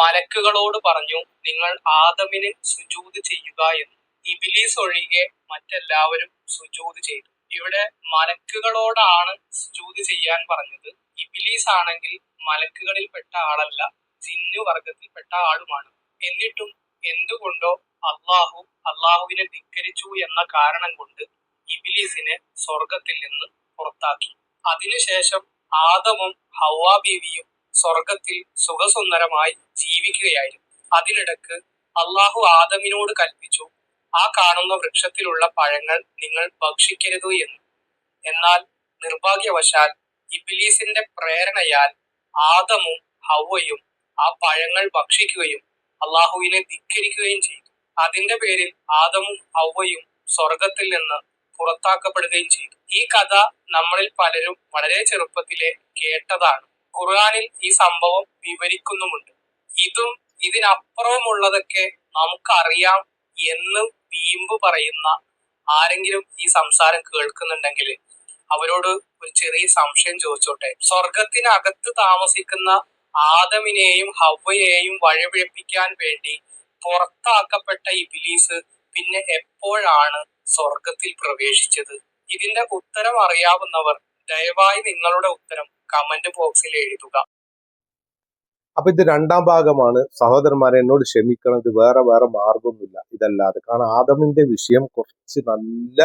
മലക്കുകളോട് പറഞ്ഞു നിങ്ങൾ ആദമിന് സുജൂത് ചെയ്യുക എന്ന്. ഇബിലീസ് ഒഴികെ മറ്റെല്ലാവരും സുജൂത് ചെയ്തു. ഇവിടെ മലക്കുകളോടാണ് സുജൂത് ചെയ്യാൻ പറഞ്ഞത്. ഇബിലീസ് ആണെങ്കിൽ മലക്കുകളിൽപ്പെട്ട ആളല്ല ജിന്നു വർഗത്തിൽപ്പെട്ട ആളുമാണ്. എന്നിട്ടും എന്തുകൊണ്ടോ അള്ളാഹു അള്ളാഹുവിനെ ധിക്കരിച്ചു എന്ന കാരണം കൊണ്ട് ഇബിലീസിനെ സ്വർഗത്തിൽ നിന്ന് പുറത്താക്കി. അതിനുശേഷം ആദമും ഹൗവാ ബീവിയും സ്വർഗത്തിൽ സുഖസുന്ദരമായി ജീവിക്കുകയായിരുന്നു. അതിനിടക്ക് അള്ളാഹു ആദമിനോട് കൽപ്പിച്ചു ആ കാണുന്ന വൃക്ഷത്തിലുള്ള പഴങ്ങൾ നിങ്ങൾ ഭക്ഷിക്കരുത് എന്ന്. എന്നാൽ നിർഭാഗ്യവശാൽ ഇബിലീസിന്റെ പ്രേരണയാൽ ആദമും ഹൗവയും ആ പഴങ്ങൾ ഭക്ഷിക്കുകയും അള്ളാഹുവിനെ ധിക്കരിക്കുകയും ചെയ്തു. അതിന്റെ പേരിൽ ആദമും ഹൗവയും സ്വർഗത്തിൽ നിന്ന് പുറത്താക്കപ്പെടുകയും ചെയ്തു. ഈ കഥ നമ്മളിൽ പലരും വളരെ ചെറുപ്പത്തിലെ കേട്ടതാണ്. ഖുർആനിൽ ഈ സംഭവം വിവരിക്കുന്നുമുണ്ട്. ഇതും ഇതിനപ്പുറമുള്ളതൊക്കെ നമുക്കറിയാം എന്ന് വീമ്പ് പറയുന്ന ആരെങ്കിലും ഈ സംസാരം കേൾക്കുന്നുണ്ടെങ്കിൽ അവരോട് ഒരു ചെറിയ സംശയം ചോദിച്ചോട്ടെ. സ്വർഗത്തിനകത്ത് താമസിക്കുന്ന ആദമിനെയും ഹവയെയും വഴിപിഴപ്പിക്കാൻ വേണ്ടി പുറത്താക്കപ്പെട്ട ഇബിലീസ് പിന്നെ എപ്പോഴാണ് സ്വർഗത്തിൽ പ്രവേശിച്ചത്? ഇതിന്റെ ഉത്തരം അറിയാവുന്നവർ ദയവായി നിങ്ങളുടെ ഉത്തരം കമന്റ് ബോക്സിൽ എഴുതുക. അപ്പൊ ഇത് രണ്ടാം ഭാഗമാണ്. സഹോദരന്മാരെ എന്നോട് ക്ഷമിക്കണം. ഇത് വേറെ വേറെ മാർഗമൊന്നുമില്ല. ഇതല്ലാതെ. കാരണം ആദമിന്റെ വിഷയം കുറച്ച് നല്ല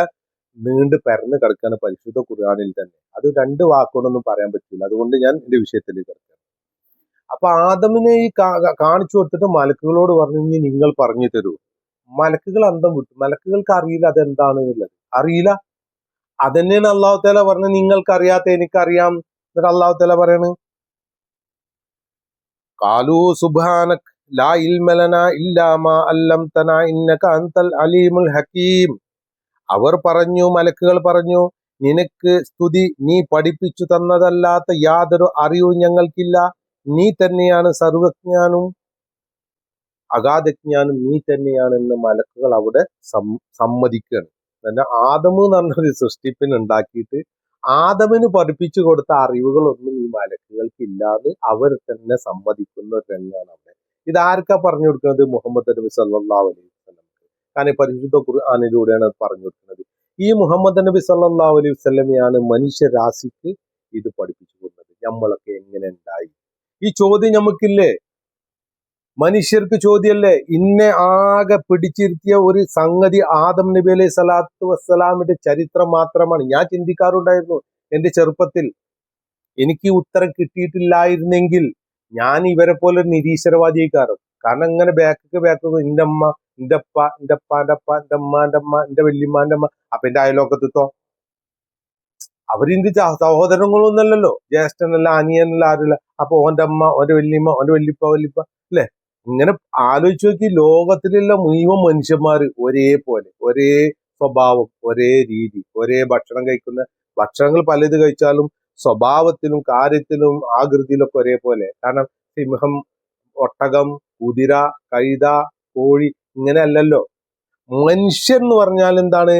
നീണ്ട് പരന്ന് കിടക്കുകയാണ് പരിശുദ്ധ ഖുർആാനിൽ തന്നെ. അത് രണ്ട് വാക്കുകൊണ്ടൊന്നും പറയാൻ പറ്റില്ല. അതുകൊണ്ട് ഞാൻ എന്റെ വിഷയത്തിലേക്ക് കിടക്കാം അപ്പൊ ആദമിനെ ഈ കാണിച്ചു കൊടുത്തിട്ട് മലക്കുകളോട് പറഞ്ഞു "ഇനി നിങ്ങൾ പറഞ്ഞു തരൂ. മലക്കുകൾ അന്തം വിട്ടു. മലക്കുകൾക്ക് അറിയില്ല അതെന്താണ് എന്നുള്ളത്. അറിയില്ല. അതെന്നെ അള്ളാഹു താല പറഞ്ഞു നിങ്ങൾക്ക് അറിയാത്ത എനിക്കറിയാം. എന്നിട്ട് അള്ളാഹു പറയണ് കാലു സുബാനക് ലാ ഇൽമലന ഇല്ലാമാ ഇന്നക അന്തൽ അലീമുൽ ഹക്കീം അവർ പറഞ്ഞു മലക്കുകൾ പറഞ്ഞു നിനക്ക് സ്തുതി നീ പഠിപ്പിച്ചു തന്നതല്ലാത്ത യാതൊരു അറിവും ഞങ്ങൾക്കില്ല. നീ തന്നെയാണ് സർവജ്ഞാനും അഗാധജ്ഞാനും നീ തന്നെയാണെന്ന് മലക്കുകൾ അവിടെ സമ്മതിക്കുകയാണ് തന്നെ ആദമ് എന്ന് പറഞ്ഞൊരു സൃഷ്ടിപ്പിന് ഉണ്ടാക്കിയിട്ട് ആദമിന് പഠിപ്പിച്ചു കൊടുത്ത അറിവുകളൊന്നും ഈ മലക്കുകൾക്ക് ഇല്ലാതെ അവർ തന്നെ സമ്മതിക്കുന്ന രംഗമാണ് അവിടെ. ഇത് പറഞ്ഞു കൊടുക്കുന്നത്? മുഹമ്മദ് നബി സല്ലാ അലൈഹി വസല്ലം. കാരണം പരിശുദ്ധ ഖുർആാനിലൂടെയാണ് അത് പറഞ്ഞു കൊടുക്കുന്നത്. ഈ മുഹമ്മദ് നബി സല്ലാ അലൈഹി വസല്ലമയാണ് മനുഷ്യരാശിക്ക് ഇത് പഠിപ്പിച്ചു കൊടുക്കുന്നത്. നമ്മളൊക്കെ എങ്ങനെ ഉണ്ടായി? ഈ ചോദ്യം നമുക്കില്ലേ മനുഷ്യർക്ക് ചോദ്യമല്ലേ? ഇന്നെ ആകെ പിടിച്ചിരുത്തിയ ഒരു സംഗതി ആദം നബി അലൈഹി സ്വലാത്തു വസ്സലാമിന്റെ ചരിത്രം മാത്രമാണ്. ഞാൻ ചിന്തിക്കാറുണ്ടായിരുന്നു എന്റെ ചെറുപ്പത്തിൽ എനിക്ക് ഉത്തരം കിട്ടിയിട്ടില്ലായിരുന്നെങ്കിൽ ഞാൻ ഇവരെ പോലെ ഒരു നിരീശ്വരവാദിയായിക്കാറും കാരണം ഇങ്ങനെ ബാക്കൊക്കെ ബാക്കൊക്കെ എന്റെ അമ്മ എന്റെ അപ്പ എന്റെ അപ്പ എന്റെ അമ്മാന്റെ അമ്മ എന്റെ വല്യമ്മാന്റെ അമ്മ. അപ്പൊ എന്റെ അയലോക്കത്തിത്തോ അവരിന്റെ സഹോദരങ്ങളൊന്നുമല്ലല്ലോ. ജ്യേഷ്ഠനല്ല അനിയനല്ല ആരുമില്ല. അപ്പൊ ഓന്റെ അമ്മ ഓന്റെ വല്യമ്മ ഓന്റെ വല്യപ്പ വല്യപ്പ അല്ലെ? ഇങ്ങനെ ആലോചിച്ച് നോക്കി ലോകത്തിലുള്ള മുഴുവൻ മനുഷ്യന്മാര് ഒരേപോലെ ഒരേ സ്വഭാവം ഒരേ രീതി ഒരേ ഭക്ഷണം കഴിക്കുന്ന ഭക്ഷണങ്ങൾ പലത് കഴിച്ചാലും സ്വഭാവത്തിലും കാര്യത്തിലും ആകൃതിയിലൊക്കെ ഒരേപോലെ. കാരണം സിംഹം ഒട്ടകം കുതിര കഴുത കോഴി ഇങ്ങനെ അല്ലല്ലോ. മനുഷ്യൻ എന്ന് പറഞ്ഞാൽ എന്താണ്?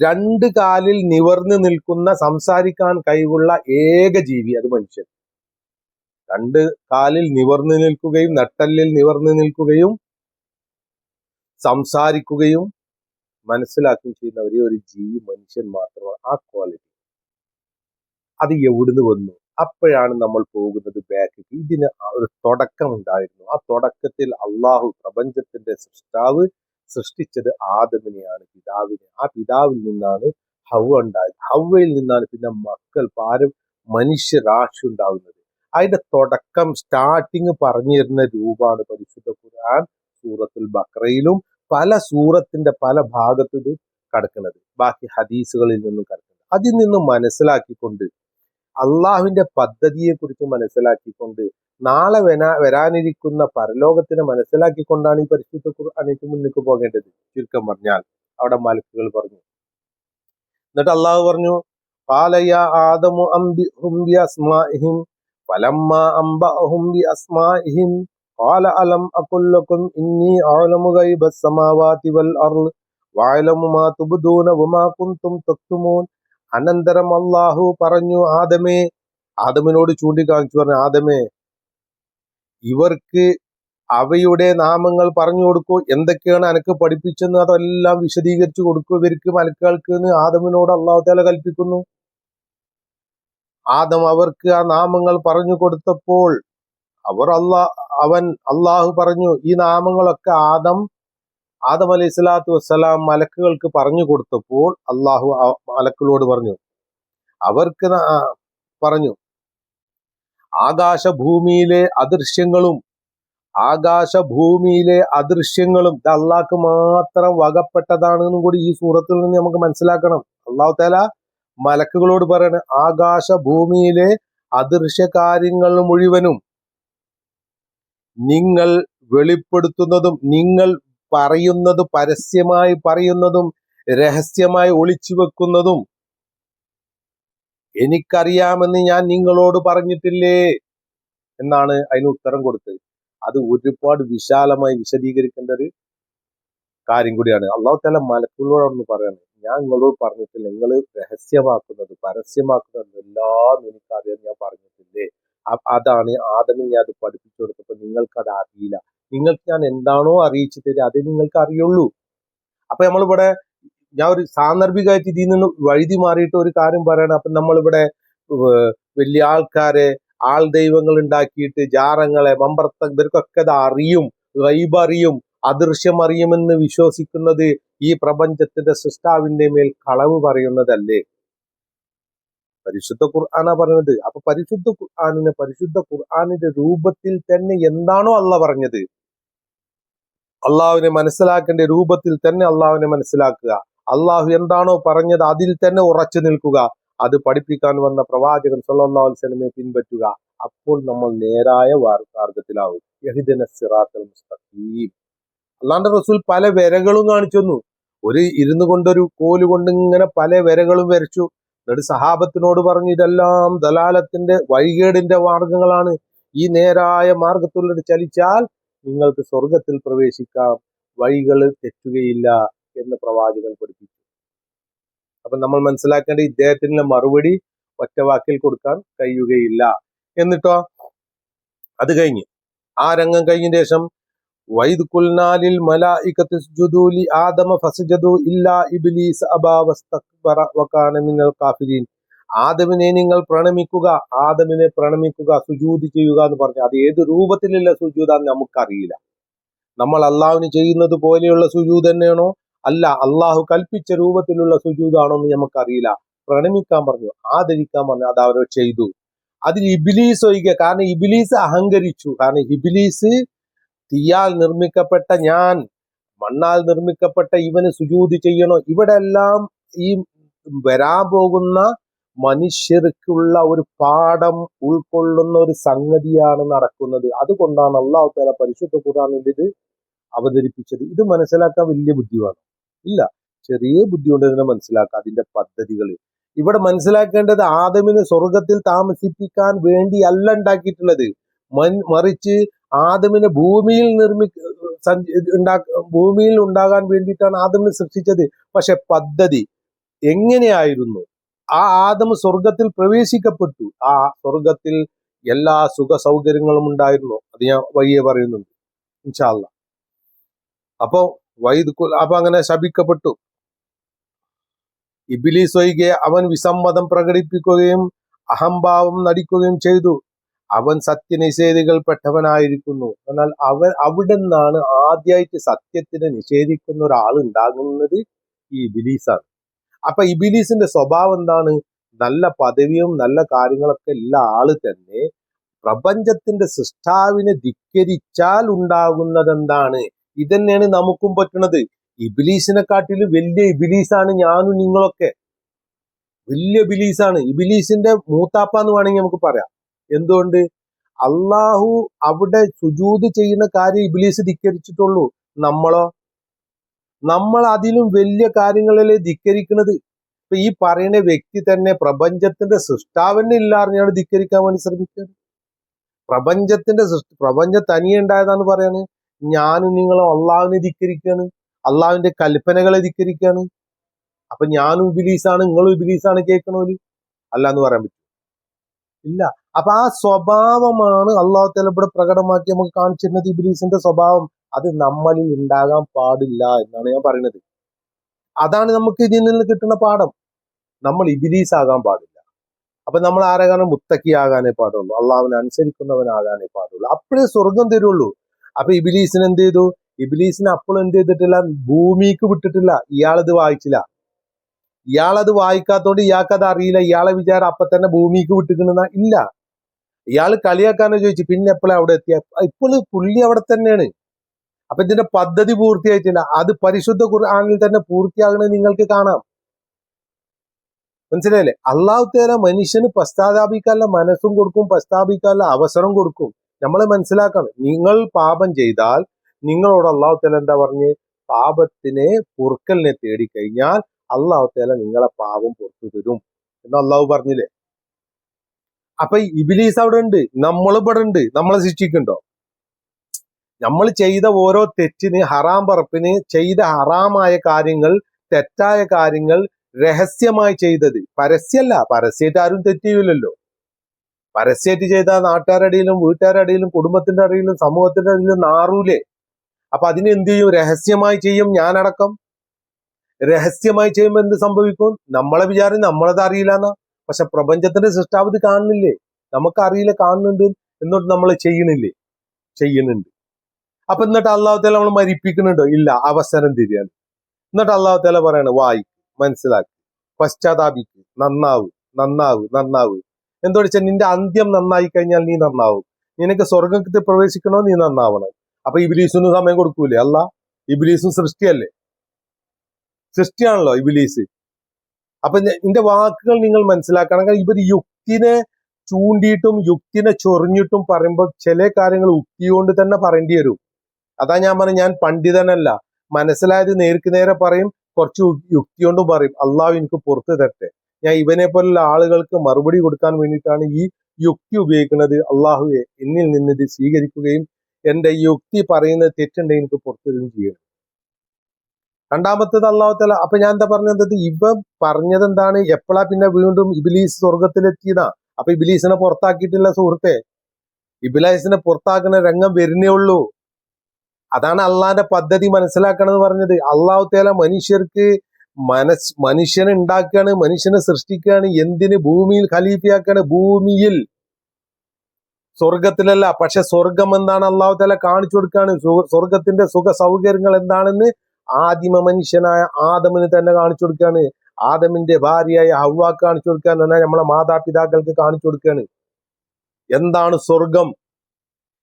രണ്ട് കാലിൽ നിവർന്നു നിൽക്കുന്ന സംസാരിക്കാൻ കഴിവുള്ള ഏക ജീവി അത് മനുഷ്യൻ. രണ്ട് കാലിൽ നിവർന്നു നിൽക്കുകയും നട്ടല്ലിൽ നിവർന്നു നിൽക്കുകയും സംസാരിക്കുകയും മനസ്സിലാക്കുകയും ചെയ്യുന്ന ഒരേ ഒരു ജീവി മനുഷ്യൻ മാത്രമാണ് ആ ക്വാളിറ്റി അത് എവിടുന്ന് വന്നു? അപ്പോഴാണ് നമ്മൾ പോകുന്നത് ബാക്ക് ഇതിന് ഒരു തുടക്കം ഉണ്ടായിരുന്നു. ആ തുടക്കത്തിൽ അള്ളാഹു പ്രപഞ്ചത്തിന്റെ സൃഷ്ടാവ് സൃഷ്ടിച്ചത് ആദമിനെയാണ് പിതാവിനെ. ആ പിതാവിൽ നിന്നാണ് ഹവ്വ ഉണ്ടായത്. ഹവ്വയിൽ നിന്നാണ് പിന്നെ മക്കൾ പാരം മനുഷ്യരാശി ഉണ്ടാകുന്നത് അതിന്റെ തുടക്കം സ്റ്റാർട്ടിങ് പറഞ്ഞു തരുന്ന രൂപമാണ് പരിശുദ്ധ ഖുർആൻ സൂറത്തുൽ ബക്രയിലും പല സൂറത്തിന്റെ പല ഭാഗത്ത് കടക്കുന്നത്. ബാക്കി ഹദീസുകളിൽ നിന്നും കടക്കുന്നത്. അതിൽ നിന്നും മനസ്സിലാക്കിക്കൊണ്ട് അള്ളാഹുവിന്റെ പദ്ധതിയെക്കുറിച്ച് മനസ്സിലാക്കിക്കൊണ്ട് നാളെ വരാ വരാനിരിക്കുന്ന പരലോകത്തിനെ മനസ്സിലാക്കിക്കൊണ്ടാണ് ഈ പരിശുദ്ധ ഖുർആാനേക്ക് മുന്നിലേക്ക് പോകേണ്ടത്. ചുരുക്കം പറഞ്ഞാൽ അവിടെ മലക്കുകൾ പറഞ്ഞു. എന്നിട്ട് അള്ളാഹു പറഞ്ഞു പാലയ ആദമു അംബി فلما أنبأهم بأسمائهم قال ألم أقل لكم إني أعلم غيب السماوات والأرض وأعلم ما تبدون وما كنتم تكتمون അനന്തരം അള്ളാഹു പറഞ്ഞു ആദമേ ആദമിനോട് ചൂണ്ടിക്കാണിച്ചു പറഞ്ഞു ആദമേ ഇവർക്ക് അവയുടെ നാമങ്ങൾ പറഞ്ഞു കൊടുക്കൂ എന്തൊക്കെയാണ് അനക്ക് പഠിപ്പിച്ചെന്ന് അതെല്ലാം വിശദീകരിച്ചു കൊടുക്കൂ ഇവർക്ക് മലക്കുകൾക്ക് എന്ന് ആദമിനോട് അള്ളാഹു താല കൽപ്പിക്കുന്നു ആദം അവർക്ക് ആ നാമങ്ങൾ പറഞ്ഞു കൊടുത്തപ്പോൾ അവർ അള്ളാ അവൻ അള്ളാഹു പറഞ്ഞു ഈ നാമങ്ങളൊക്കെ ആദം ആദം അലൈഹി സ്വലാത്തു വസ്സലാം മലക്കുകൾക്ക് പറഞ്ഞു കൊടുത്തപ്പോൾ അള്ളാഹു മലക്കുകളോട് പറഞ്ഞു അവർക്ക് പറഞ്ഞു ആകാശഭൂമിയിലെ അദൃശ്യങ്ങളും ആകാശഭൂമിയിലെ അദൃശ്യങ്ങളും അള്ളാഹ്ക്ക് മാത്രം വകപ്പെട്ടതാണെന്നും കൂടി ഈ സൂറത്തിൽ നിന്ന് നമുക്ക് മനസ്സിലാക്കണം. അള്ളാഹു താല മലക്കുകളോട് പറയണ ആകാശ ഭൂമിയിലെ അദൃശ്യ കാര്യങ്ങൾ മുഴുവനും നിങ്ങൾ വെളിപ്പെടുത്തുന്നതും നിങ്ങൾ പറയുന്നത് പരസ്യമായി പറയുന്നതും രഹസ്യമായി ഒളിച്ചു വെക്കുന്നതും എനിക്കറിയാമെന്ന് ഞാൻ നിങ്ങളോട് പറഞ്ഞിട്ടില്ലേ? എന്നാണ് അതിന് ഉത്തരം കൊടുത്തത്. അത് ഒരുപാട് വിശാലമായി വിശദീകരിക്കേണ്ട ഒരു കാര്യം കൂടിയാണ്. അള്ളാഹു തല മലക്കുകളോടൊന്ന് പറയാണ് ഞാൻ നിങ്ങളോട് പറഞ്ഞിട്ടില്ല നിങ്ങൾ രഹസ്യമാക്കുന്നത് പരസ്യമാക്കുന്നത് എല്ലാം എനിക്കറിയാം ഞാൻ പറഞ്ഞിട്ടില്ലേ? അതാണ് ആദ്യം ഞാൻ അത് പഠിപ്പിച്ചു കൊടുത്തപ്പോ നിങ്ങൾക്ക് അത് അറിയില്ല. നിങ്ങൾക്ക് ഞാൻ എന്താണോ അറിയിച്ചു തരിക അതേ നിങ്ങൾക്ക് അറിയുള്ളൂ. അപ്പൊ നമ്മളിവിടെ ഞാൻ ഒരു സാന്ദർഭികമായിട്ട് ഇതിൽ നിന്ന് വഴുതി മാറിയിട്ട് ഒരു കാര്യം പറയണം. അപ്പൊ നമ്മളിവിടെ വലിയ ആൾക്കാരെ ആൾ ദൈവങ്ങൾ ഉണ്ടാക്കിയിട്ട് ജാറങ്ങളെ മമ്പർത്ത ഇവർക്കൊക്കെ അത് അറിയും ഗൈബ് അറിയും അദൃശ്യം അറിയുമെന്ന് വിശ്വസിക്കുന്നത് ഈ പ്രപഞ്ചത്തിന്റെ സൃഷ്ടാവിന്റെ മേൽ കളവ് പറയുന്നതല്ലേ? പരിശുദ്ധ ഖുർആാനാ പറഞ്ഞത്. അപ്പൊ പരിശുദ്ധ ഖുർആാനിനെ പരിശുദ്ധ ഖുർആാനിന്റെ രൂപത്തിൽ തന്നെ എന്താണോ അല്ല പറഞ്ഞത്? അള്ളാഹുവിനെ മനസ്സിലാക്കേണ്ട രൂപത്തിൽ തന്നെ അള്ളാഹുവിനെ മനസ്സിലാക്കുക. അള്ളാഹു എന്താണോ പറഞ്ഞത് അതിൽ തന്നെ ഉറച്ചു നിൽക്കുക. അത് പഠിപ്പിക്കാൻ വന്ന പ്രവാചകൻ അലൈഹി വസല്ലമയെ പിൻപറ്റുക. അപ്പോൾ നമ്മൾ നേരായ വാർത്താർഗത്തിലാവും. യഹ്ദിന സിറാത്തൽ മുസ്തഖീം. അള്ളാന്റെ റസൂൽ പല വരകളും കാണിച്ചു തന്നു. ഒരു ഇരുന്നു കൊണ്ടൊരു കോൽ കൊണ്ട് ഇങ്ങനെ പല വരകളും വരച്ചു. എന്നിട്ട് സഹാബത്തിനോട് പറഞ്ഞു ഇതെല്ലാം ദലാലത്തിന്റെ വഴികേടിന്റെ മാർഗങ്ങളാണ്. ഈ നേരായ മാർഗത്തിലൂടെ ചലിച്ചാൽ നിങ്ങൾക്ക് സ്വർഗത്തിൽ പ്രവേശിക്കാം. വഴികൾ തെറ്റുകയില്ല എന്ന് പ്രവാചകൻ പഠിപ്പിച്ചു. അപ്പൊ നമ്മൾ മനസ്സിലാക്കേണ്ട ഇദ്ദേഹത്തിന്റെ മറുപടി ഒറ്റ വാക്കിൽ കൊടുക്കാൻ കഴിയുകയില്ല. എന്നിട്ടോ? അത് കഴിഞ്ഞ്. ആ രംഗം കഴിഞ്ഞ ശേഷം വൈദ് മലായികത്ത് ആദമ ഇബ്ലീസ് വകാന മിനൽ കാഫിരീൻ. ആദമിനെ നിങ്ങൾ പ്രണമിക്കുക ആദമിനെ പ്രണമിക്കുക സുജൂത് ചെയ്യുക എന്ന് പറഞ്ഞു അത് ഏത് രൂപത്തിലുള്ള സുജൂത നമുക്കറിയില്ല. നമ്മൾ അള്ളാഹുവിന് ചെയ്യുന്നത് പോലെയുള്ള സുജൂത് തന്നെയാണോ? അല്ല അള്ളാഹു കൽപ്പിച്ച രൂപത്തിലുള്ള സുജൂതാണോ എന്ന് നമുക്കറിയില്ല. പ്രണമിക്കാൻ പറഞ്ഞു ആദരിക്കാൻ പറഞ്ഞു അത് അവരോ ചെയ്തു. അതിൽ ഇബിലീസ് ഒഴിക്കുക കാരണം ഇബിലീസ് അഹങ്കരിച്ചു. കാരണം ഇബിലീസ് തീയാൽ നിർമ്മിക്കപ്പെട്ട ഞാൻ മണ്ണാൽ നിർമ്മിക്കപ്പെട്ട ഇവന് സുജൂതി ചെയ്യണോ? ഇവിടെ എല്ലാം ഈ വരാൻ പോകുന്ന മനുഷ്യർക്കുള്ള ഒരു പാഠം ഉൾക്കൊള്ളുന്ന ഒരു സംഗതിയാണ് നടക്കുന്നത്. അതുകൊണ്ടാണ് അള്ളാഹു താല പരിശുദ്ധ ഖുറാനിന്റെ ഇത് അവതരിപ്പിച്ചത്. ഇത് മനസ്സിലാക്കാൻ വലിയ ബുദ്ധി വേണം ഇല്ല ചെറിയ ബുദ്ധി കൊണ്ട് ഇതിനെ മനസ്സിലാക്കാം അതിന്റെ പദ്ധതികൾ. ഇവിടെ മനസ്സിലാക്കേണ്ടത് ആദമിനെ സ്വർഗത്തിൽ താമസിപ്പിക്കാൻ വേണ്ടി അല്ല ഉണ്ടാക്കിയിട്ടുള്ളത് മറിച്ച് ആദമിനെ ഭൂമിയിൽ നിർമ്മി ഭൂമിയിൽ ഉണ്ടാകാൻ വേണ്ടിയിട്ടാണ് ആദമിനെ സൃഷ്ടിച്ചത്. പക്ഷെ പദ്ധതി എങ്ങനെയായിരുന്നു? ആ ആദം സ്വർഗത്തിൽ പ്രവേശിക്കപ്പെട്ടു. ആ സ്വർഗത്തിൽ എല്ലാ സുഖ സൗകര്യങ്ങളും ഉണ്ടായിരുന്നു. അത് ഞാൻ വഴിയെ പറയുന്നുണ്ട്. ഇൻഷാല്ല അപ്പോ വൈദ് അപ്പൊ അങ്ങനെ ശപിക്കപ്പെട്ടു. ഇബിലീസ് ഒഴികെ അവൻ വിസമ്മതം പ്രകടിപ്പിക്കുകയും അഹംഭാവം നടിക്കുകയും ചെയ്തു. അവൻ സത്യനിഷേധികൾ പെട്ടവനായിരിക്കുന്നു എന്നാൽ അവൻ അവിടെ നിന്നാണ് ആദ്യമായിട്ട് സത്യത്തിനെ നിഷേധിക്കുന്ന ഒരാൾ ഉണ്ടാകുന്നത് ഈ ഇബിലീസാണ്. അപ്പൊ ഇബിലീസിന്റെ സ്വഭാവം എന്താണ്? നല്ല പദവിയും നല്ല കാര്യങ്ങളൊക്കെ ഉള്ള ആൾ തന്നെ പ്രപഞ്ചത്തിന്റെ സൃഷ്ടാവിനെ ധിക്കരിച്ചാൽ ഉണ്ടാകുന്നത് എന്താണ് ഇതന്നെയാണ് നമുക്കും പറ്റുന്നത് ഇബിലീസിനെക്കാട്ടിലും വലിയ ഇബിലീസാണ് ഞാനും നിങ്ങളൊക്കെ. വലിയ ഇബിലീസാണ്. ഇബിലീസിന്റെ മൂത്താപ്പ എന്ന് വേണമെങ്കിൽ നമുക്ക് പറയാം. എന്തുകൊണ്ട്? അള്ളാഹു അവിടെ സുജൂത് ചെയ്യുന്ന കാര്യം ഇബിലീസ് ധിക്കരിച്ചിട്ടുള്ളൂ. നമ്മളോ? നമ്മൾ അതിലും വലിയ കാര്യങ്ങളല്ലേ ധിക്കരിക്കുന്നത് ഇപ്പൊ ഈ പറയുന്ന വ്യക്തി തന്നെ പ്രപഞ്ചത്തിന്റെ സൃഷ്ടാവിനെ ഇല്ലാറിഞ്ഞാണ് ധിക്കരിക്കാൻ വേണ്ടി ശ്രമിക്കുന്നത്. പ്രപഞ്ചത്തിന്റെ സൃഷ്ടി പ്രപഞ്ചം തനിയെ ഉണ്ടായതാന്ന് പറയാണ്. ഞാനും നിങ്ങളും അള്ളാഹുവിനെ ധിക്കരിക്കുകയാണ് അള്ളാഹുവിന്റെ കൽപ്പനകളെ ധിക്കരിക്കുകയാണ് അപ്പൊ ഞാനും ഇബിലീസാണ് നിങ്ങളും ഇബിലീസാണ് കേൾക്കണോൽ? അല്ല എന്ന് പറയാൻ പറ്റും. ഇല്ല. അപ്പൊ ആ സ്വഭാവമാണ് അള്ളാഹു താല ഇവിടെ പ്രകടമാക്കി നമുക്ക് കാണിച്ചിരുന്നത് ഇബിലീസിന്റെ സ്വഭാവം. അത് നമ്മളിൽ ഉണ്ടാകാൻ പാടില്ല എന്നാണ് ഞാൻ പറയുന്നത്. അതാണ് നമുക്ക് ഇതിൽ നിന്ന് കിട്ടുന്ന പാഠം. നമ്മൾ ഇബിലീസ് ആകാൻ പാടില്ല. അപ്പൊ നമ്മൾ ആരാകാനും മുത്തക്കി ആകാനേ പാടുള്ളൂ. അള്ളാഹുവിനെ അനുസരിക്കുന്നവനാകാനേ പാടുള്ളൂ. അപ്പോഴേ സ്വർഗം തരുള്ളൂ. അപ്പൊ ഇബിലീസിന് എന്ത് ചെയ്തു? ഇബിലീസിന് അപ്പോഴും എന്ത് ചെയ്തിട്ടില്ല? ഭൂമിക്ക് വിട്ടിട്ടില്ല. ഇയാളത് വായിച്ചില്ല. ഇയാളത് വായിക്കാത്തോണ്ട് ഇയാൾക്കത് അറിയില്ല. ഇയാളെ വിചാരം അപ്പൊ തന്നെ ഭൂമിക്ക് വിട്ടിക്കണെന്ന ഇല്ല. ഇയാൾ കളിയാക്കാനോ ചോദിച്ചു പിന്നെ എപ്പോഴും അവിടെ എത്തിയ? ഇപ്പോഴും പുള്ളി അവിടെ തന്നെയാണ്. അപ്പൊ ഇതിന്റെ പദ്ധതി പൂർത്തിയായിട്ടില്ല. അത് പരിശുദ്ധ ഖുർആനിൽ തന്നെ പൂർത്തിയാകണേ നിങ്ങൾക്ക് കാണാം. മനസ്സിലായില്ലേ? അള്ളാഹു തേല മനുഷ്യന് പശ്ചാത്താപിക്കാനുള്ള മനസ്സും കൊടുക്കും പശ്ചാത്താപിക്കാനുള്ള അവസരം കൊടുക്കും. നമ്മൾ മനസ്സിലാക്കണം. നിങ്ങൾ പാപം ചെയ്താൽ നിങ്ങളോട് അള്ളാഹു തേല എന്താ പറഞ്ഞ്? പാപത്തിനെ പൊറുക്കലിനെ തേടിക്കഴിഞ്ഞാൽ അള്ളാഹു തേല നിങ്ങളെ പാപം പുറത്തു തരും എന്ന് അള്ളാഹു പറഞ്ഞില്ലേ? അപ്പൊ ഇബിലീസ് അവിടെ ഉണ്ട് നമ്മൾ ഇവിടെ ഉണ്ട് നമ്മളെ ശിക്ഷിക്കുന്നുണ്ടോ? നമ്മൾ ചെയ്ത ഓരോ തെറ്റിന് ഹറാം പറപ്പിന് ചെയ്ത ഹറാമായ കാര്യങ്ങൾ തെറ്റായ കാര്യങ്ങൾ രഹസ്യമായി ചെയ്തത്. പരസ്യമല്ല പരസ്യമായിട്ട് ആരും തെറ്റിയില്ലല്ലോ. പരസ്യമായിട്ട് ചെയ്ത നാട്ടുകാരടിയിലും വീട്ടുകാരടിയിലും കുടുംബത്തിന്റെ ഇടയിലും സമൂഹത്തിന്റെ ഇടയിലും നാറൂലേ. അപ്പൊ അതിന് എന്ത് ചെയ്യും? രഹസ്യമായി ചെയ്യും ഞാനടക്കം. രഹസ്യമായി ചെയ്യുമ്പോൾ എന്ത് സംഭവിക്കും? നമ്മളെ വിചാരം നമ്മളത് അറിയില്ലെന്നാ. പക്ഷെ പ്രപഞ്ചത്തിന്റെ സൃഷ്ടാവധി കാണുന്നില്ലേ? നമുക്കറിയില്ല കാണുന്നുണ്ട് എന്നിട്ട് നമ്മൾ ചെയ്യണില്ലേ? ചെയ്യുന്നുണ്ട്. അപ്പൊ എന്നിട്ട് അള്ളാഹുത്തേല താല നമ്മൾ മരിപ്പിക്കുന്നുണ്ടോ? ഇല്ല അവസരം തിരിയാണ് എന്നിട്ട് അള്ളാഹുത്തേല താല പറയാണ് വായി മനസ്സിലാക്കി. പശ്ചാത്താപിക്ക്. നന്നാവ് നന്നാവ് നന്നാവ്. എന്തോ വെച്ചാൽ നിന്റെ അന്ത്യം നന്നായി കഴിഞ്ഞാൽ നീ നന്നാവും. നിനക്ക് സ്വർഗത്തിൽ പ്രവേശിക്കണോ? നീ നന്നാവണം. അപ്പൊ ഇബിലീസിന് സമയം കൊടുക്കൂലേ? അല്ല ഇബിലീസും സൃഷ്ടിയല്ലേ? സൃഷ്ടിയാണല്ലോ ഇബിലീസ്. അപ്പൊ എന്റെ വാക്കുകൾ നിങ്ങൾ മനസ്സിലാക്കണം. കാരണം ഇവർ യുക്തിനെ ചൂണ്ടിയിട്ടും യുക്തിനെ ചൊറിഞ്ഞിട്ടും പറയുമ്പോൾ ചില കാര്യങ്ങൾ യുക്തി കൊണ്ട് തന്നെ പറയേണ്ടി വരും. അതാ ഞാൻ പറഞ്ഞു ഞാൻ പണ്ഡിതനല്ല. മനസ്സിലായത് നേർക്ക് നേരെ പറയും കുറച്ച് യുക്തി കൊണ്ടും പറയും. അള്ളാഹു എനിക്ക് പുറത്തു തരട്ടെ. ഞാൻ ഇവനെ പോലുള്ള ആളുകൾക്ക് മറുപടി കൊടുക്കാൻ വേണ്ടിയിട്ടാണ് ഈ യുക്തി ഉപയോഗിക്കുന്നത്. അള്ളാഹുവെ എന്നിൽ നിന്ന് ഇത് സ്വീകരിക്കുകയും എന്റെ യുക്തി പറയുന്നത് തെറ്റുണ്ടെങ്കിൽ എനിക്ക് പുറത്തു തരുകയും ചെയ്യണം. രണ്ടാമത്തത് അള്ളാഹുത്തല. അപ്പൊ ഞാൻ എന്താ പറഞ്ഞത്? ഇവ പറഞ്ഞത് എന്താണ്? എപ്പോഴാ പിന്നെ വീണ്ടും ഇബിലീസ് സ്വർഗത്തിലെത്തിയതാ? അപ്പൊ ഇബിലീസിനെ പുറത്താക്കിയിട്ടില്ല സുഹൃത്തെ. ഇബിലീസിനെ പുറത്താക്കുന്ന രംഗം വരുന്നേ ഉള്ളൂ. അതാണ് അള്ളാന്റെ പദ്ധതി മനസ്സിലാക്കണമെന്ന് പറഞ്ഞത്. അള്ളാഹു തേല മനുഷ്യർക്ക് മനസ് മനുഷ്യനെ ഉണ്ടാക്കുകയാണ് മനുഷ്യനെ സൃഷ്ടിക്കുകയാണ് എന്തിന് ഭൂമിയിൽ ഖലീഫയാക്കാണ്? ഭൂമിയിൽ. സ്വർഗത്തിലല്ല പക്ഷെ സ്വർഗം എന്താണ്? അള്ളാഹു തല കാണിച്ചു കൊടുക്കുകയാണ്. സ്വർഗത്തിന്റെ സുഖ സൗകര്യങ്ങൾ എന്താണെന്ന് ആദിമ മനുഷ്യനായ ആദമിന് തന്നെ കാണിച്ചു കൊടുക്കുകയാണ്. ആദമിന്റെ ഭാര്യയായ ഹവ്വാക്ക് കാണിച്ചു കൊടുക്കുക തന്നെ നമ്മളെ മാതാപിതാക്കൾക്ക് കാണിച്ചു കൊടുക്കുകയാണ്. എന്താണ് സ്വർഗം?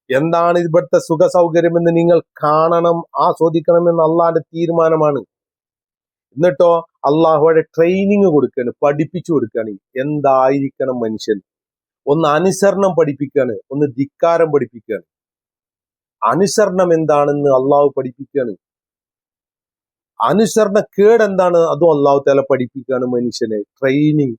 എന്താണ് ഇവിടുത്തെ സുഖ സൗകര്യം എന്ന് നിങ്ങൾ കാണണം ആസ്വദിക്കണം എന്ന് അള്ളാന്റെ തീരുമാനമാണ്. എന്നിട്ടോ അള്ളാഹുയുടെ ട്രെയിനിങ് കൊടുക്കുകയാണ് പഠിപ്പിച്ചു കൊടുക്കുകയാണ്. എന്തായിരിക്കണം മനുഷ്യൻ? ഒന്ന് അനുസരണം പഠിപ്പിക്കുകയാണ് ഒന്ന് ധിക്കാരം പഠിപ്പിക്കുകയാണ്. അനുസരണം എന്താണെന്ന് അള്ളാഹു പഠിപ്പിക്കുകയാണ്. അനുസരണ കേട് എന്താണ്? അതും അള്ളാഹു തല പഠിപ്പിക്കുകയാണ് മനുഷ്യനെ. ട്രെയിനിങ്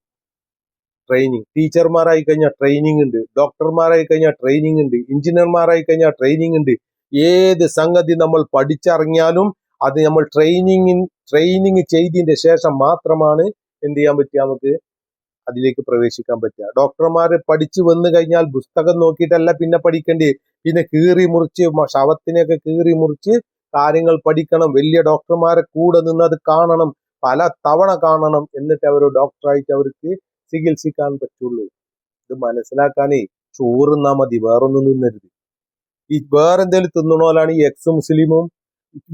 ട്രെയിനിങ് ടീച്ചർമാരായി കഴിഞ്ഞാൽ ട്രെയിനിങ് ഉണ്ട്. ഡോക്ടർമാരായി കഴിഞ്ഞാൽ ട്രെയിനിങ് ഉണ്ട്. എഞ്ചിനീയർമാരായി കഴിഞ്ഞാൽ ട്രെയിനിങ് ഉണ്ട്. ഏത് സംഗതി നമ്മൾ പഠിച്ചറിഞ്ഞാലും അത് നമ്മൾ ട്രെയിനിങ് ട്രെയിനിങ് ചെയ്തതിന്റെ ശേഷം മാത്രമാണ് എന്ത് ചെയ്യാൻ പറ്റുക നമുക്ക് അതിലേക്ക് പ്രവേശിക്കാൻ പറ്റുക. ഡോക്ടർമാർ പഠിച്ചു വന്നു കഴിഞ്ഞാൽ പുസ്തകം നോക്കിയിട്ടല്ല പിന്നെ പഠിക്കേണ്ടി പിന്നെ കീറി മുറിച്ച് ശവത്തിനെയൊക്കെ കീറി മുറിച്ച് കാര്യങ്ങൾ പഠിക്കണം. വലിയ ഡോക്ടർമാരെ കൂടെ നിന്ന് അത് കാണണം. പല തവണ കാണണം എന്നിട്ട് അവർ ഡോക്ടറായിട്ട് അവർക്ക് ചികിത്സിക്കാൻ പറ്റുള്ളൂ. ഇത് മനസ്സിലാക്കാനേ ചോറുന്നാ മതി വേറൊന്നും നിന്നരുത് ഈ വേറെന്തേലും തിന്നണോലാണ് ഈ എക്സ് മുസ്ലിമും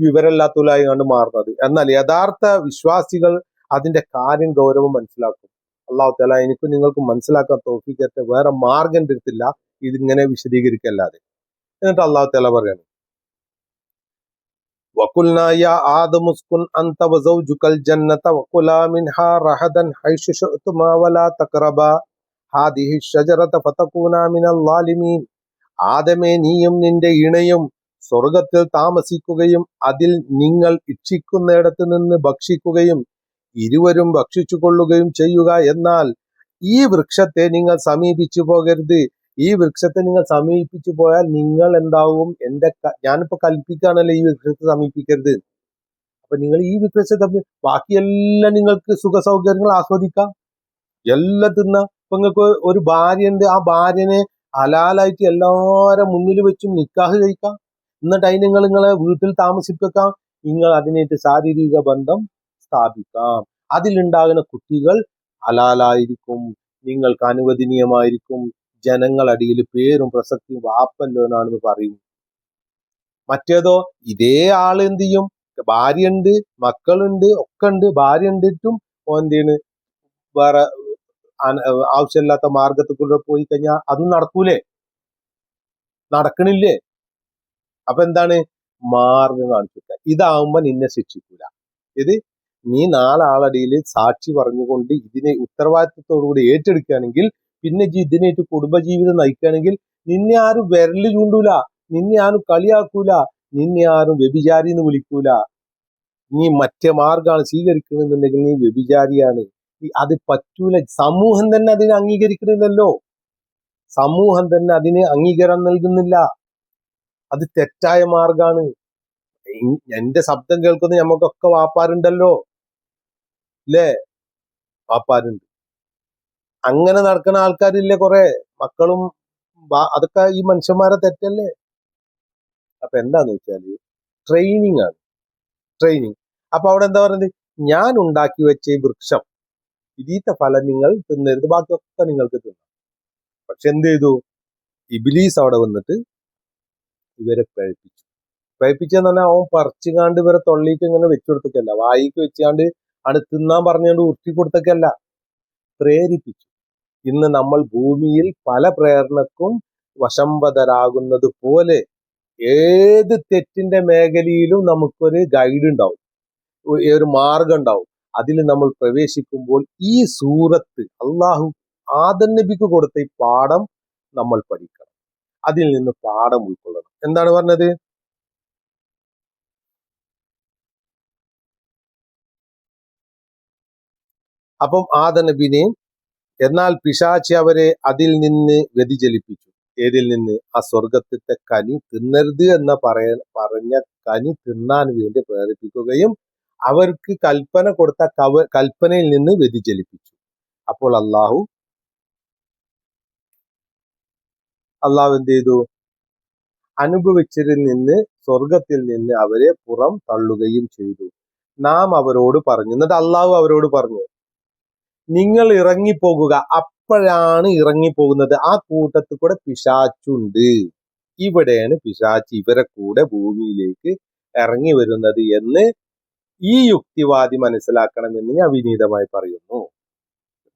വിവരമില്ലാത്തവരായി കണ്ട് മാറുന്നത്. എന്നാൽ യഥാർത്ഥ വിശ്വാസികൾ അതിന്റെ കാര്യം ഗൗരവം മനസ്സിലാക്കും. അള്ളാഹു തല എനിക്ക് നിങ്ങൾക്ക് മനസ്സിലാക്കാൻ തോഫിക്കത്തെ വേറെ മാർഗം തരത്തില്ല ഇതിങ്ങനെ വിശദീകരിക്കല്ലാതെ. എന്നിട്ട് അള്ളാഹു തല പറയാണ് وقلنا يا آدم اسكن أنت وزوجك الجنة وكلا منها رغدا حيث شئتما ولا تقربا هذه الشجرة فتكونا من الظالمين ആദമേ നീയും നിന്റെ ഇണയും സ്വർഗത്തിൽ താമസിക്കുകയും അതിൽ നിങ്ങൾ ഇച്ഛിക്കുന്നിടത്ത് നിന്ന് ഭക്ഷിക്കുകയും ഇരുവരും ഭക്ഷിച്ചു കൊള്ളുകയും ചെയ്യുക എന്നാൽ ഈ വൃക്ഷത്തെ നിങ്ങൾ സമീപിച്ചു പോകരുത് ഈ വൃക്ഷത്തെ നിങ്ങൾ സമീപിച്ചു പോയാൽ നിങ്ങൾ എന്താവും? എന്റെ ഞാനിപ്പോ കൽപ്പിക്കുകയാണല്ലോ ഈ വൃക്ഷത്തെ സമീപിക്കരുത്. അപ്പൊ നിങ്ങൾ ഈ വൃക്ഷത്തെ തമ്മിൽ ബാക്കിയെല്ലാം നിങ്ങൾക്ക് സുഖ സൗകര്യങ്ങൾ ആസ്വദിക്കാം. എല്ലാം തിന്ന. ഇപ്പൊ നിങ്ങൾക്ക് ഒരു ഭാര്യ ഉണ്ട് ആ ഭാര്യനെ ഹലാലായിട്ട് എല്ലാവരും മുന്നിൽ വെച്ചും നിക്കാഹ് കഴിക്കാം. എന്നിട്ട് അതിന് നിങ്ങൾ നിങ്ങളെ വീട്ടിൽ താമസിപ്പിക്കാം. നിങ്ങൾ അതിനായിട്ട് ശാരീരിക ബന്ധം സ്ഥാപിക്കാം. അതിലുണ്ടാകുന്ന കുട്ടികൾ ഹലാലായിരിക്കും. നിങ്ങൾക്ക് അനുവദനീയമായിരിക്കും. ജനങ്ങളടിയിൽ പേരും പ്രസക്തിയും വാപ്പല്ലോനാണെന്ന് പറയും. മറ്റേതോ ഇതേ ആൾ എന്ത് ചെയ്യും? ഭാര്യയുണ്ട് മക്കളുണ്ട് ഒക്കെ ഉണ്ട് ഭാര്യ ഉണ്ടിട്ടും ഓൻ എന്ത് ചെയ്യണ്? വേറെ ആവശ്യമില്ലാത്ത മാർഗത്തിൽ കൂടെ പോയി കഴിഞ്ഞാൽ അതും നടക്കൂലേ? നടക്കണില്ലേ? അപ്പൊ എന്താണ്? മാർഗം കാണിച്ചിട്ട് ഇതാവുമ്പോ നിന്നെ ശിക്ഷിക്കൂല. ഇത് നീ നാലാളടിയിൽ സാക്ഷി പറഞ്ഞുകൊണ്ട് ഇതിനെ ഉത്തരവാദിത്തത്തോടുകൂടി ഏറ്റെടുക്കുകയാണെങ്കിൽ പിന്നെ ജി ഇതിനായിട്ട് കുടുംബജീവിതം നയിക്കുകയാണെങ്കിൽ നിന്നെ ആരും വിരലി ചൂണ്ടൂല നിന്നെ ആരും കളിയാക്കൂല നിന്നെ ആരും വ്യഭിചാരി എന്ന് വിളിക്കൂല. നീ മറ്റേ മാർഗമാണ് സ്വീകരിക്കണമെന്നുണ്ടെങ്കിൽ നീ വ്യഭിചാരിയാണ്. അത് പറ്റൂല. സമൂഹം തന്നെ അതിനെ അംഗീകരിക്കണില്ലല്ലോ. സമൂഹം തന്നെ അതിന് അംഗീകാരം നൽകുന്നില്ല. അത് തെറ്റായ മാർഗാണ് എന്റെ ശബ്ദം കേൾക്കുന്ന നമുക്കൊക്കെ വാപ്പാരുണ്ടല്ലോ. അല്ലേ വാപ്പാരുണ്ട്. അങ്ങനെ നടക്കുന്ന ആൾക്കാരില്ലേ കുറെ? മക്കളും അതൊക്കെ ഈ മനുഷ്യന്മാരെ തെറ്റല്ലേ? അപ്പൊ എന്താന്ന് വെച്ചാൽ ട്രെയിനിങ് ആണ്. ട്രെയിനിങ് അപ്പൊ അവിടെ എന്താ പറയുന്നത് ഞാൻ ഉണ്ടാക്കി വെച്ച ഈ വൃക്ഷം ഇതിത്തെ ഫലം നിങ്ങൾ തിന്നരുത് ബാക്കിയൊക്കെ നിങ്ങൾക്ക് തിന്നാം. പക്ഷെ എന്ത് ചെയ്തു? ഇബിലീസ് അവിടെ വന്നിട്ട് ഇവരെ പഴിപ്പിച്ചു. പഴിപ്പിച്ചെന്ന് പറഞ്ഞാൽ അവൻ പറിച്ചുകാണ്ട് ഇവരെ തൊള്ളിക്ക് ഇങ്ങനെ വെച്ചു കൊടുത്തൊക്കെയല്ല വായിക്ക് വെച്ചാണ്ട് ആണ് തിന്നാൻ പറഞ്ഞുകൊണ്ട് ഉരുട്ടി കൊടുത്തേക്കല്ല പ്രേരിപ്പിച്ചു. ഇന്ന് നമ്മൾ ഭൂമിയിൽ പല പ്രേരണക്കും വശംവതരാകുന്നത് പോലെ ഏത് തെറ്റിന്റെ മേഖലയിലും നമുക്കൊരു ഗൈഡ് ഉണ്ടാവും. ഒരു മാർഗം ഉണ്ടാവും. അതിൽ നമ്മൾ പ്രവേശിക്കുമ്പോൾ ഈ സൂറത്ത് അള്ളാഹു ആദൻ നബിക്ക് കൊടുത്ത ഈ പാഠം നമ്മൾ പഠിക്കണം. അതിൽ നിന്ന് പാഠം ഉൾക്കൊള്ളണം. എന്താണ് പറഞ്ഞത്? അപ്പം ആദ നബിനെ എന്നാൽ പിശാച്ചി അവരെ അതിൽ നിന്ന് വ്യതിചലിപ്പിച്ചു. ഏതിൽ നിന്ന്? ആ സ്വർഗത്തിത്തെ കനി തിന്നരുത് എന്ന പറയ പറഞ്ഞ കനി തിന്നാൻ വേണ്ടി പ്രേരിപ്പിക്കുകയും അവർക്ക് കൽപ്പന കൊടുത്ത കവ കൽപ്പനയിൽ നിന്ന് വ്യതിചലിപ്പിച്ചു. അപ്പോൾ അള്ളാഹു അള്ളാഹു എന്ത് ചെയ്തു? അനുഭവിച്ചതിൽ നിന്ന് സ്വർഗത്തിൽ നിന്ന് അവരെ പുറം തള്ളുകയും ചെയ്തു. നാം അവരോട് പറഞ്ഞു. എന്നിട്ട് അള്ളാഹു അവരോട് പറഞ്ഞു. നിങ്ങൾ ഇറങ്ങിപ്പോകുക. അപ്പോഴാണ് ഇറങ്ങിപ്പോകുന്നത്. ആ കൂട്ടത്തിൽ കൂടെ പിശാച്ചുണ്ട്. ഇവിടെയാണ് പിശാച്ച് ഇവരെ കൂടെ ഭൂമിയിലേക്ക് ഇറങ്ങി വരുന്നത് എന്ന് ഈ യുക്തിവാദി മനസ്സിലാക്കണമെന്ന് ഞാൻ വിനീതമായി പറയുന്നു.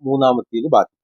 മൂന്നാമത്തേന് ബാക്കി